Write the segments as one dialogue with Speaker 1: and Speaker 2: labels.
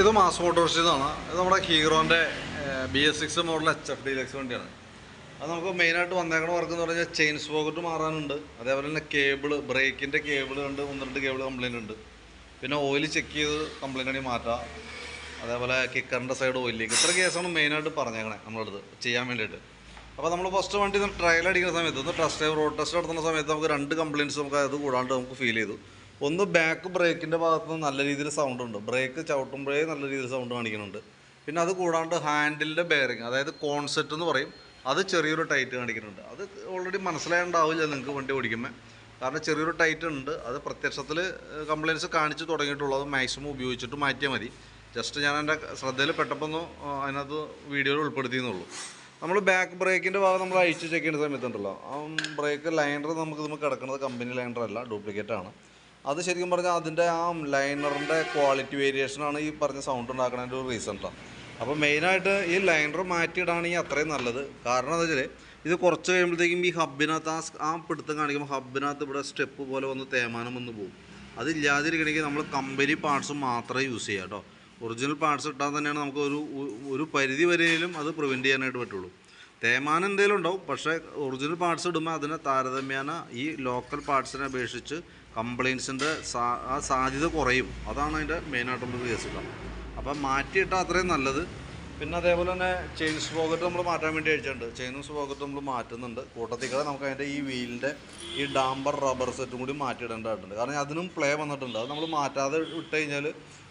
Speaker 1: ഇത് mass motors ഇതാണ് ഇത് നമ്മുടെ ഹീറോൻ്റെ B S six model H F Lux വണ്ടിയാണ് അത് നമുക്ക് മെയിനായിട്ട് വന്നേക്കണ വർക്ക് എന്ന് പറഞ്ഞാൽ ചെയിൻ സ്പോക്കറ്റ് മാറാനുണ്ട് അതേപോലെ തന്നെ കേബിൾ ബ്രേക്കിൻ്റെ കേബിൾ ഉണ്ട് ഒന്ന് രണ്ട് കേബിൾ കംപ്ലൈൻ്റ് ഉണ്ട് പിന്നെ ഓയിൽ ചെക്ക് ചെയ്ത് കംപ്ലൈൻ്റ് ആണെങ്കിൽ മാറ്റാം അതേപോലെ കിക്കറിൻ്റെ സൈഡ് ഓയിലേക്ക് ഇത്ര കേസാണ് മെയിനായിട്ട് പറഞ്ഞേക്കണേ നമ്മളടുത്ത് ചെയ്യാൻ വേണ്ടിയിട്ട് അപ്പോൾ നമ്മൾ ഫസ്റ്റ് വണ്ടി ട്രയൽ അടിക്കുന്ന സമയത്ത് ഒന്ന് ടെസ്റ്റ് ഡ്രൈവ് റോഡ് ടെസ്റ്റ് നടത്തുന്ന സമയത്ത് നമുക്ക് രണ്ട് കംപ്ലയിൻസ് നമുക്ക് അത് കൂടാണ്ട് നമുക്ക് ഫീൽ ചെയ്തു ഒന്ന് ബാക്ക് ബ്രേക്കിൻ്റെ ഭാഗത്ത് നിന്ന് നല്ല രീതിയിൽ സൗണ്ട് ഉണ്ട് ബ്രേക്ക് ചവിട്ടുമ്പോഴേ നല്ല രീതിയിൽ സൗണ്ട് കാണിക്കുന്നുണ്ട് പിന്നെ അത് കൂടാണ്ട് ഹാൻഡിലിൻ്റെ ബെയറിങ് അതായത് കോൺസെപ്റ്റ് എന്ന് പറയും അത് ചെറിയൊരു ടൈറ്റ് കാണിക്കുന്നുണ്ട് അത് ഓൾറെഡി മനസ്സിലായുണ്ടാവില്ല നിങ്ങൾക്ക് വണ്ടി ഓടിക്കുമ്പോൾ കാരണം ചെറിയൊരു ടൈറ്റ് ഉണ്ട് അത് പ്രത്യക്ഷത്തിൽ കംപ്ലയിൻസ് കാണിച്ച് തുടങ്ങിയിട്ടുള്ളൂ അത് മാക്സിമം ഉപയോഗിച്ചിട്ട് മാറ്റിയാൽ മതി ജസ്റ്റ് ഞാൻ എൻ്റെ ശ്രദ്ധയിൽ പെട്ടപ്പോൾ അതിനകത്ത് വീഡിയോയിൽ ഉൾപ്പെടുത്തിയെന്നുള്ളൂ നമ്മൾ ബാക്ക് ബ്രേക്കിൻ്റെ ഭാഗം നമ്മൾ അഴിച്ചു ചെക്ക് ചെയ്യുന്ന സമയത്തുണ്ടല്ലോ ആ ബ്രേക്ക് ലൈനർ നമുക്ക് നമുക്ക് കിടക്കുന്നത് കമ്പനി ലൈനർ അല്ല ഡ്യൂപ്ലിക്കേറ്റ് ആണ് അത് ശരിക്കും പറഞ്ഞാൽ അതിൻ്റെ ആ ലൈനറിൻ്റെ ക്വാളിറ്റി വേരിയേഷനാണ് ഈ പറഞ്ഞ സൗണ്ട് ഉണ്ടാക്കുന്നതിൻ്റെ ഒരു റീസൺ കേട്ടോ അപ്പോൾ മെയിനായിട്ട് ഈ ലൈനർ മാറ്റിയിടാണെങ്കിൽ അത്രയും നല്ലത് കാരണം എന്താ വെച്ചാൽ ഇത് കുറച്ച് കഴിയുമ്പോഴത്തേക്കും ഈ ഹബിനകത്ത് ആ ആ പിടുത്തം കാണിക്കുമ്പോൾ ഹബിനകത്ത് ഇവിടെ സ്റ്റെപ്പ് പോലെ വന്ന് തേമാനം വന്ന് പോകും അതില്ലാതിരിക്കണമെങ്കിൽ നമ്മൾ കമ്പനി പാർട്സ് മാത്രമേ യൂസ് ചെയ്യാം കേട്ടോ ഒറിജിനൽ പാർട്സ് ഇട്ടാൽ തന്നെയാണ് നമുക്ക് ഒരു ഒരു പരിധി വരെയും അത് പ്രിവെൻറ്റ് ചെയ്യാനായിട്ട് പറ്റുള്ളൂ തേമാനം എന്തെങ്കിലും ഉണ്ടാവും പക്ഷേ ഒറിജിനൽ പാർട്സ് ഇടുമ്പോൾ അതിനെ താരതമ്യേന ഈ ലോക്കൽ പാർട്സിനെ അപേക്ഷിച്ച് കംപ്ലയിൻസിൻ്റെ സാ ആ സാധ്യത കുറയും അതാണ് അതിൻ്റെ മെയിനായിട്ടുള്ളൊരു കേസുകൾ അപ്പം മാറ്റിയിട്ടാൽ അത്രയും നല്ലത് പിന്നെ അതേപോലെ തന്നെ ചെയിൻസ് പോക്കറ്റ് നമ്മൾ മാറ്റാൻ വേണ്ടി അയച്ചിട്ടുണ്ട് ചെയിൻസ് പോക്കറ്റ് നമ്മൾ മാറ്റുന്നുണ്ട് കൂട്ടത്തിൽ കൂടെ നമുക്ക് അതിൻ്റെ ഈ വീലിൻ്റെ ഈ ഡാംബർ റബ്ബർ സെറ്റും കൂടി മാറ്റിയിടേണ്ടതായിട്ടുണ്ട് കാരണം അതിനും പ്ലേ വന്നിട്ടുണ്ട് അത് നമ്മൾ മാറ്റാതെ ഇട്ട് കഴിഞ്ഞാൽ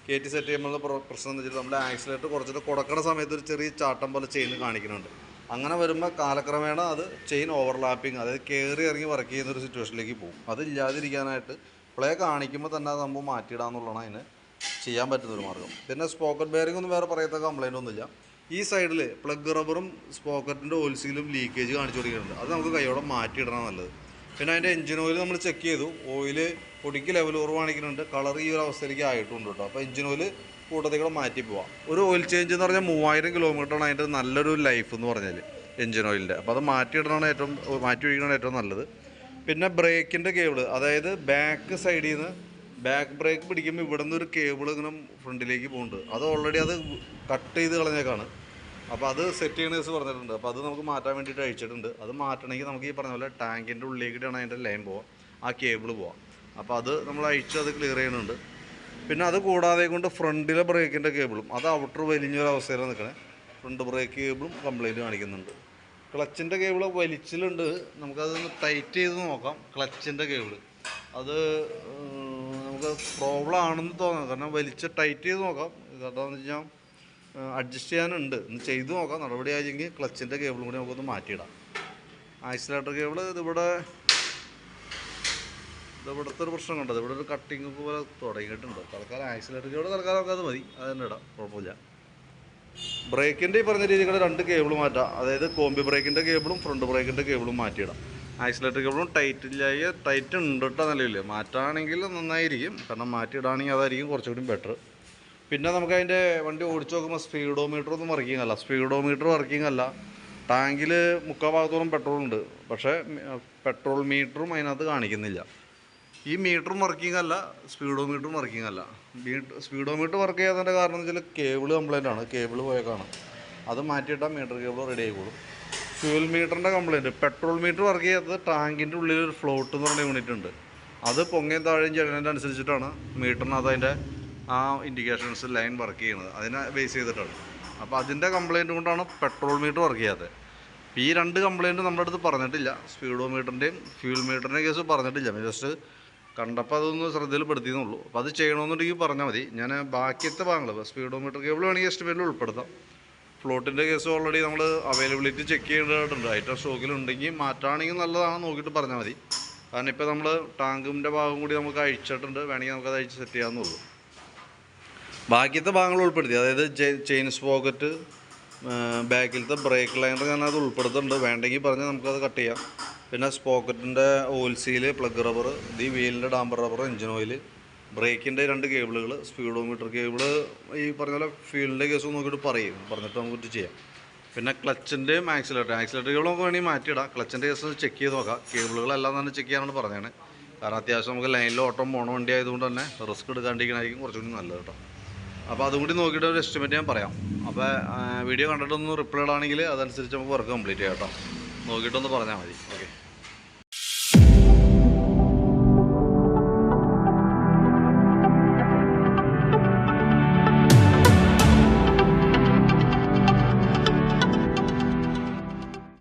Speaker 1: കെ ടി സെറ്റ് ചെയ്യുമ്പോൾ പ്രശ്നം എന്ന് വെച്ചാൽ നമ്മുടെ ആക്സിലേറ്റർ കുറച്ചിട്ട് കൊടുക്കണ സമയത്ത് ഒരു ചെറിയ ചാട്ടം പോലെ ചെയിൻ കാണിക്കുന്നുണ്ട് അങ്ങനെ വരുമ്പോൾ കാലക്രമേണ അത് ചെയിൻ ഓവർലാപ്പിംഗ് അതായത് കയറി ഇറങ്ങി വർക്ക് ചെയ്യുന്ന ഒരു സിറ്റുവേഷനിലേക്ക് പോകും അതില്ലാതിരിക്കാനായിട്ട് പ്ലേ കാണിക്കുമ്പോൾ തന്നെ അത് നമ്മൾ മാറ്റിയിടാന്നുള്ളതാണ് അതിന് ചെയ്യാൻ പറ്റുന്ന ഒരു മാർഗം പിന്നെ സ്പോക്കറ്റ് ബെയറിംഗ് ഒന്നും വേറെ പറയത്ത കംപ്ലൈൻ്റ് ഒന്നുമില്ല ഈ സൈഡിൽ പ്ലഗ് റബ്ബറും സ്പോക്കറ്റിൻ്റെ ഓൽസിലും ലീക്കേജ് കാണിച്ചു കൊടുക്കുന്നുണ്ട് അത് നമുക്ക് കൈയോടെ മാറ്റിയിടണം നല്ലത് പിന്നെ അതിൻ്റെ എഞ്ചിൻ ഓയിൽ നമ്മൾ ചെക്ക് ചെയ്തു ഓയിൽ പൊടിക്ക് ലെവൽ കുറവാണിക്കുന്നുണ്ട് കളർ ഈ ഒരു അവസ്ഥയിലേക്ക് ആയിട്ടുണ്ട് കേട്ടോ അപ്പോൾ എഞ്ചിൻ ഓയിൽ കൂട്ടത്തിൽ മാറ്റി പോവാം ഒരു ഓയിൽ ചേഞ്ച് എന്ന് പറഞ്ഞാൽ മൂവായിരം കിലോമീറ്ററാണ് അതിൻ്റെ നല്ലൊരു ലൈഫ് എന്ന് പറഞ്ഞാൽ എഞ്ചിൻ ഓയിലിൻ്റെ അപ്പോൾ അത് മാറ്റിയിടണമാണ് ഏറ്റവും മാറ്റി ഒഴിക്കണമാണ് ഏറ്റവും നല്ലത് പിന്നെ ബ്രേക്കിൻ്റെ കേബിൾ അതായത് ബാക്ക് സൈഡിൽ നിന്ന് ബാക്ക് ബ്രേക്ക് പിടിക്കുമ്പോൾ ഇവിടെ നിന്ന് ഒരു കേബിൾ ഇങ്ങനെ ഫ്രണ്ടിലേക്ക് പോകുന്നുണ്ട് അത് ഓൾറെഡി അത് കട്ട് ചെയ്ത് കളഞ്ഞേക്കാണ് അപ്പോൾ അത് സെറ്റ് ചെയ്യണേഴ്സ് പറഞ്ഞിട്ടുണ്ട് അപ്പോൾ അത് നമുക്ക് മാറ്റാൻ വേണ്ടിയിട്ട് അഴിച്ചിട്ടുണ്ട് അത് മാറ്റണമെങ്കിൽ നമുക്ക് ഈ പറഞ്ഞ പോലെ ടാങ്കിൻ്റെ ഉള്ളിലേക്കിട്ടാണ് അതിൻ്റെ ലൈൻ പോവാം ആ കേബിൾ പോവാം അപ്പോൾ അത് നമ്മൾ അഴിച്ച് അത് ക്ലിയർ ചെയ്യുന്നുണ്ട് പിന്നെ അത് കൂടാതെ കൊണ്ട് ഫ്രണ്ടിലെ ബ്രേക്കിൻ്റെ കേബിളും അത് ഔട്ടർ വലിഞ്ഞൊരവസ്ഥയിലാണ് അവസ്ഥയിലാണ് നിൽക്കണേ ഫ്രണ്ട് ബ്രേക്ക് കേബിളും കംപ്ലൈൻറ്റ് കാണിക്കുന്നുണ്ട് ക്ലച്ചിൻ്റെ കേബിൾ വലിച്ചിലുണ്ട് നമുക്കതൊന്ന് ടൈറ്റ് ചെയ്ത് നോക്കാം ക്ലച്ചിൻ്റെ കേബിൾ അത് നമുക്ക് പ്രോബ്ലം ആണെന്ന് തോന്നാം കാരണം വലിച്ച് ടൈറ്റ് ചെയ്ത് നോക്കാം കാരണം എന്താണെന്ന് വെച്ചാൽ അഡ്ജസ്റ്റ് ചെയ്യാനുണ്ട് ഒന്ന് ചെയ്ത് നോക്കാം നടപടി ആയെങ്കിൽ ക്ലച്ചിൻ്റെ കേബിളും കൂടി നമുക്കൊന്ന് മാറ്റിയിടാം ഐസൊലേറ്റർ കേബിൾ ഇതിവിടെ ഇതിവിടുത്തെ ഒരു പ്രശ്നം കണ്ടത് ഇവിടെ ഒരു കട്ടിങ് പോലെ തുടങ്ങിയിട്ടുണ്ട് തൽക്കാലം ഐസൊലേറ്റർ കേബിൾ തൽക്കാലം നമുക്കത് മതി അത് തന്നെ ഇടാം കുഴപ്പമില്ല ബ്രേക്കിൻ്റെ ഈ പറഞ്ഞ രീതിയിൽ രണ്ട് കേബിൾ മാറ്റാം അതായത് കോമ്പി ബ്രേക്കിൻ്റെ കേബിളും ഫ്രണ്ട് ബ്രേക്കിൻ്റെ കേബിളും മാറ്റിയിടാം ഐസൊലേറ്റർ കേബിളും ടൈറ്റ് ഇല്ലായ ടൈറ്റ് ഉണ്ട് നിലയില്ലേ മാറ്റാണെങ്കിൽ നന്നായിരിക്കും കാരണം മാറ്റിയിടാണെങ്കിൽ അതായിരിക്കും കുറച്ചുകൂടി ബെറ്റർ പിന്നെ നമുക്ക് അതിൻ്റെ വണ്ടി ഓടിച്ചു നോക്കുമ്പോൾ സ്പീഡോമീറ്റർ ഒന്നും വർക്കിംഗ് അല്ല സ്പീഡോമീറ്റർ വർക്കിംഗ് അല്ല ടാങ്കിൽ മുക്കാൽ ഭാഗത്തോളം പെട്രോൾ ഉണ്ട് പക്ഷേ പെട്രോൾ മീറ്ററും അതിനകത്ത് കാണിക്കുന്നില്ല ഈ മീറ്ററും വർക്കിംഗ് അല്ല സ്പീഡോമീറ്ററും വർക്കിംഗ് അല്ല മീറ്റർ സ്പീഡോമീറ്റർ വർക്ക് ചെയ്യാത്തതിൻ്റെ കാരണം എന്ന് വെച്ചാൽ കേബിൾ കംപ്ലൈൻ്റ് ആണ് കേബിൾ പോയേക്കാണ് അത് മാറ്റിയിട്ടാൽ മീറ്റർ കേബിൾ റെഡി ആയിക്കോളും ഫ്യൂൽ മീറ്ററിൻ്റെ കംപ്ലൈൻറ്റ് പെട്രോൾ മീറ്റർ വർക്ക് ചെയ്യാത്തത് ടാങ്കിൻ്റെ ഉള്ളിൽ ഒരു ഫ്ലോട്ട് എന്ന് പറഞ്ഞ യൂണിറ്റ് ഉണ്ട് അത് പൊങ്ങയും താഴെയും ചെയ്യുന്നതിൻ്റെ അനുസരിച്ചിട്ടാണ് മീറ്ററിനകത്ത് അതിൻ്റെ ആ ഇൻഡിക്കേഷൻസ് ലൈൻ വർക്ക് ചെയ്യുന്നത് അതിനെ ബേസ് ചെയ്തിട്ടാണ് അപ്പോൾ അതിൻ്റെ കംപ്ലയിൻറ്റ് കൊണ്ടാണ് പെട്രോൾ മീറ്റർ വർക്ക് ചെയ്യാത്തത് ഈ രണ്ട് കംപ്ലയിൻറ്റ് നമ്മുടെ അടുത്ത് പറഞ്ഞിട്ടില്ല സ്പീഡോ മീറ്ററിൻ്റെയും ഫ്യൂൽ മീറ്ററിൻ്റെ കേസ് പറഞ്ഞിട്ടില്ല ജസ്റ്റ് കണ്ടപ്പോൾ അതൊന്ന് ശ്രദ്ധയിൽപ്പെടുത്തിയെന്നുള്ളൂ അപ്പോൾ അത് ചെയ്യണമെന്നുണ്ടെങ്കിൽ പറഞ്ഞാൽ മതി ഞാൻ ബാക്കിയത്തെ ഭാഗങ്ങൾ സ്പീഡോ മീറ്റർ കേബിൾ വേണമെങ്കിൽ എസ്റ്റിമേറ്റിൽ ഉൾപ്പെടുത്താം ഫ്ലോട്ടിൻ്റെ കേസ് ഓൾറെഡി നമ്മൾ അവൈലബിലിറ്റി ചെക്ക് ചെയ്യേണ്ടതായിട്ടുണ്ട് ഐറ്റം സ്റ്റോക്കിലുണ്ടെങ്കിൽ മാറ്റാണെങ്കിൽ നല്ലതാണ് നോക്കിയിട്ട് പറഞ്ഞാൽ മതി കാരണം ഇപ്പോൾ നമ്മൾ ടാങ്കിൻ്റെ ഭാഗം കൂടി നമുക്ക് അഴിച്ചിട്ടുണ്ട് വേണമെങ്കിൽ നമുക്കത് അഴിച്ച് സെറ്റ് ചെയ്യാമെന്നുള്ളൂ ബാക്കിയത്തെ ഭാഗങ്ങൾ ഉൾപ്പെടുത്തി അതായത് ചെയിൻ സ്പോക്കറ്റ് ബാക്കിലത്തെ ബ്രേക്ക് ലൈനർ ഞാൻ അത് ഉൾപ്പെടുത്തുന്നുണ്ട് വേണ്ടെങ്കിൽ പറഞ്ഞാൽ നമുക്കത് കട്ട് ചെയ്യാം പിന്നെ സ്പോക്കറ്റിൻ്റെ oil seal plug rubber the വീലിൻ്റെ ഡാമ്പർ റബ്ബർ എഞ്ചിൻ ഓയിൽ ബ്രേക്കിൻ്റെ രണ്ട് കേബിളുകൾ സ്പീഡോമീറ്റർ കേബിൾ ഈ പറഞ്ഞ പോലെ ഫീൽഡിൻ്റെ കേസ് നോക്കിയിട്ട് പറയും പറഞ്ഞിട്ട് ഇത് ചെയ്യാം പിന്നെ ക്ലച്ചിൻ്റെയും ആക്സിലേറ്റർ ആക്സിലേറ്റർ കേബിൾ നമുക്ക് വേണമെങ്കിൽ മാറ്റിയിടാം ക്ലച്ചിൻ്റെ കേസ് ചെക്ക് ചെയ്ത് നോക്കാം കേബിളുകളെല്ലാം തന്നെ ചെക്ക് ചെയ്യാനാണ് പറഞ്ഞതാണ് കാരണം അത്യാവശ്യം നമുക്ക് ലൈനിൽ ഓട്ടം പോകണ വണ്ടി ആയതുകൊണ്ട് തന്നെ റിസ്ക് എടുക്കാണ്ടിരിക്കണമായിരിക്കും കുറച്ചുകൂടി നല്ലത് കേട്ടോ അപ്പോൾ അതും കൂടി നോക്കിയിട്ട് ഒരു എസ്റ്റിമേറ്റ് ഞാൻ പറയാം അപ്പോൾ വീഡിയോ കണ്ടിട്ടൊന്ന് റിപ്ലൈ ഇടാണെങ്കിൽ അതനുസരിച്ച് നമുക്ക് വർക്ക് കംപ്ലീറ്റ് ചെയ്യാം കേട്ടോ നോക്കിയിട്ടൊന്ന് പറഞ്ഞാൽ മതി ഓക്കെ